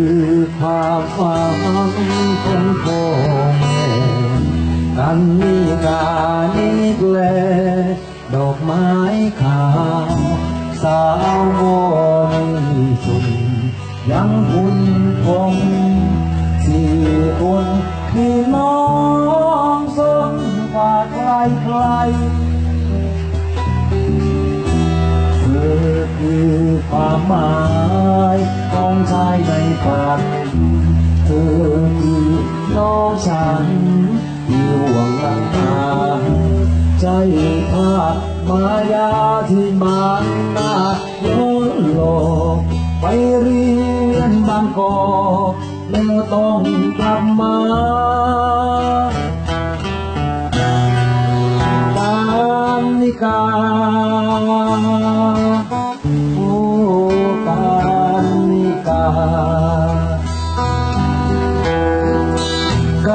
คือความฝันของพ่อแม่กันนี่กานี่แกลดอกไม้ขาวสาวโมนสุนยังคุณคงสี่คนคือน้องสนฝากไกลไกล น้องฉันที่ห่วงลังตาใจพาดมายาที่มันนาโยนโลก ไปเรียนบางกอกแล้วต้องกลับมาการนิกา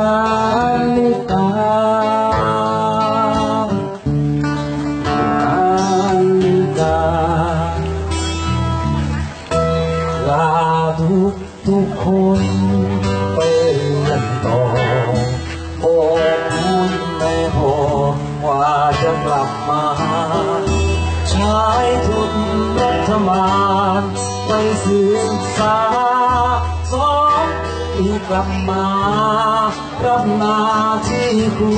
การนิกาการนิกาลาทุกทุกคนไปเรียนต่อโอ้คุณแม่พอว่าจะกลับมาชายทุนรัฐบาลไปศึกษาสองปี กลับมารับหน้าที่ครู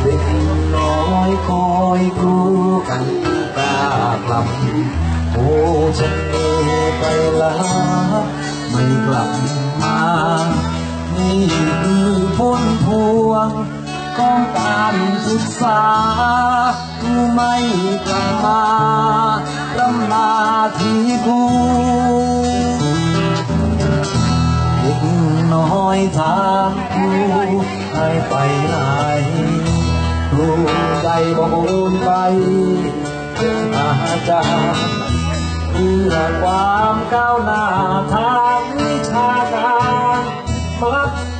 เด็กน้อยคอยกูกันตากลับโอ้ฉันเอไปลาไม่กลับมา นี่คือผลพวงของการศึกษากูไม่กลับมาลำลาที่กู ถามครูให้ไปไหนรูใจบอกโอนไปอาจารย์เพื่อความก้าวหน้าทางวิชาการมั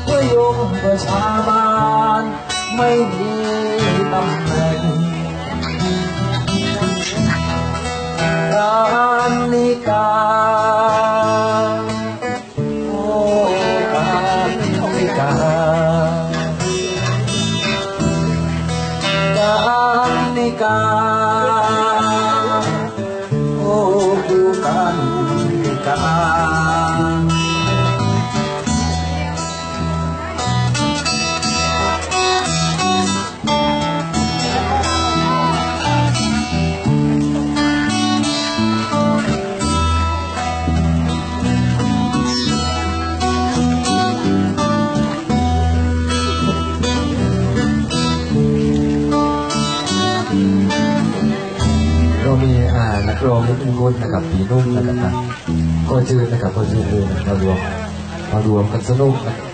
ธยมประชาบาลไม่มีตำแหน่ง การนิ มีอ่านักร้องนิดนึงคนนะครับผีนุ่มนะครับก็จืดนะครับก็จืดเลยมารวมมารวมกันสนุกนะครับ